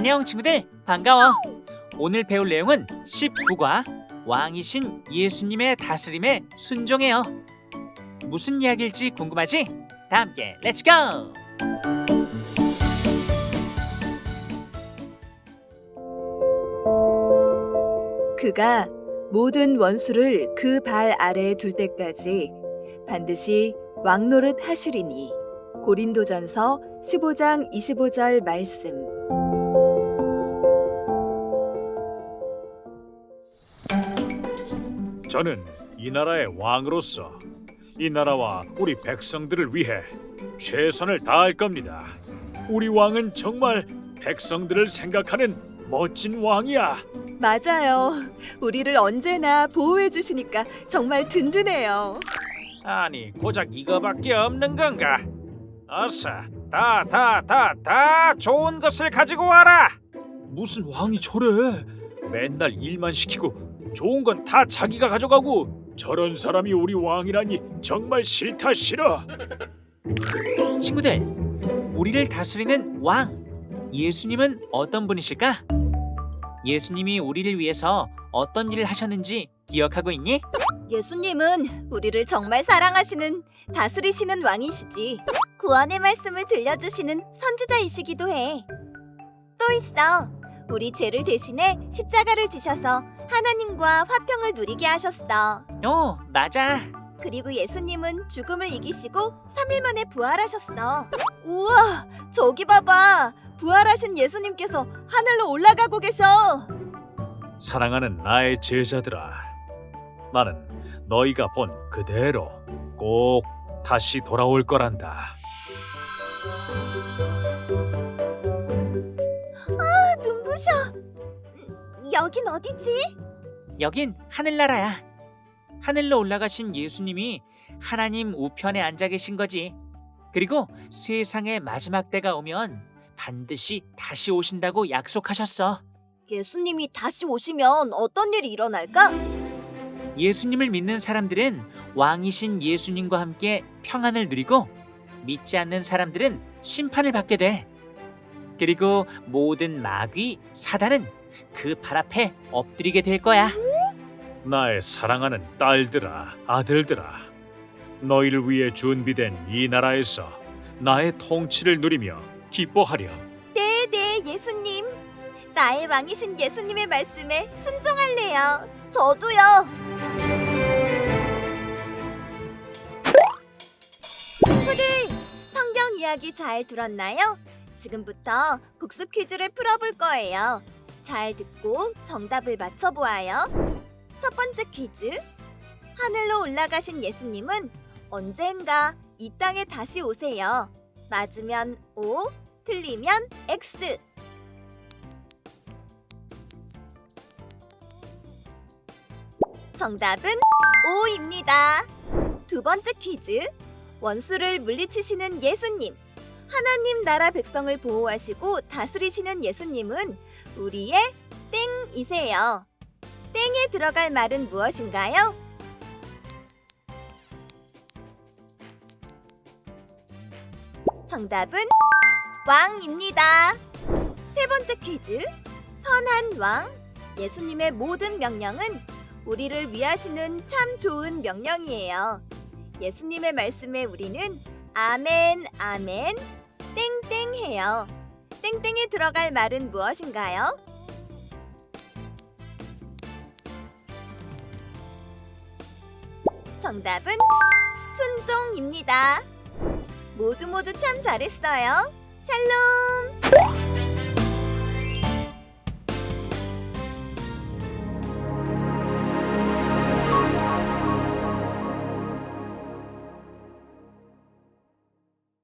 안녕 친구들 반가워. 오늘 배울 내용은 19과 왕이신 예수님의 다스림에 순종해요. 무슨 이야기일지 궁금하지? 다 함께 렛츠 고! 그가 모든 원수를 그 발 아래에 둘 때까지 반드시 왕노릇 하시리니 고린도전서 15장 25절 말씀 저는 이 나라의 왕으로서 이 나라와 우리 백성들을 위해 최선을 다할 겁니다. 우리 왕은 정말 백성들을 생각하는 멋진 왕이야. 맞아요. 우리를 언제나 보호해 주시니까 정말 든든해요. 아니 고작 이거밖에 없는 건가? 어서 다 다 다 다 좋은 것을 가지고 와라. 무슨 왕이 저래? 맨날 일만 시키고 좋은 건 다 자기가 가져가고 저런 사람이 우리 왕이라니 정말 싫다 싫어. 친구들, 우리를 다스리는 왕 예수님은 어떤 분이실까? 예수님이 우리를 위해서 어떤 일을 하셨는지 기억하고 있니? 예수님은 우리를 정말 사랑하시는 다스리시는 왕이시지. 구원의 말씀을 들려주시는 선지자이시기도 해. 또 있어. 우리 죄를 대신해 십자가를 지셔서 하나님과 화평을 누리게 하셨어. 어, 맞아. 그리고 예수님은 죽음을 이기시고 3일 만에 부활하셨어. 우와, 저기 봐봐. 부활하신 예수님께서 하늘로 올라가고 계셔. 사랑하는 나의 제자들아, 나는 너희가 본 그대로 꼭 다시 돌아올 거란다. 눈부셔. 음, 여긴 어디지? 여긴 하늘나라야. 하늘로 올라가신 예수님이 하나님 우편에 앉아 계신 거지. 그리고 세상의 마지막 때가 오면 반드시 다시 오신다고 약속하셨어. 예수님이 다시 오시면 어떤 일이 일어날까? 예수님을 믿는 사람들은 왕이신 예수님과 함께 평안을 누리고 믿지 않는 사람들은 심판을 받게 돼. 그리고 모든 마귀, 사단은 그 발 앞에 엎드리게 될 거야. 나의 사랑하는 딸들아, 아들들아, 너희를 위해 준비된 이 나라에서 나의 통치를 누리며 기뻐하렴. 네, 네, 예수님. 나의 왕이신 예수님의 말씀에 순종할래요. 저도요. 친구들, 성경 이야기 잘 들었나요? 지금부터 복습 퀴즈를 풀어볼 거예요. 잘 듣고 정답을 맞춰보아요. 첫 번째 퀴즈. 하늘로 올라가신 예수님은 언젠가 이 땅에 다시 오세요. 맞으면 O, 틀리면 X. 정답은 O입니다. 두 번째 퀴즈. 원수를 물리치시는 예수님. 하나님 나라 백성을 보호하시고 다스리시는 예수님은 우리의 땡이세요. 땡에 들어갈 말은 무엇인가요? 정답은 왕입니다. 세 번째 퀴즈. 선한 왕. 예수님의 모든 명령은 우리를 위하시는 참 좋은 명령이에요. 예수님의 말씀에 우리는 아멘, 아멘, 땡땡 해요. 땡땡에 들어갈 말은 무엇인가요? 정답은 순종입니다. 모두 모두 참 잘했어요. 샬롬!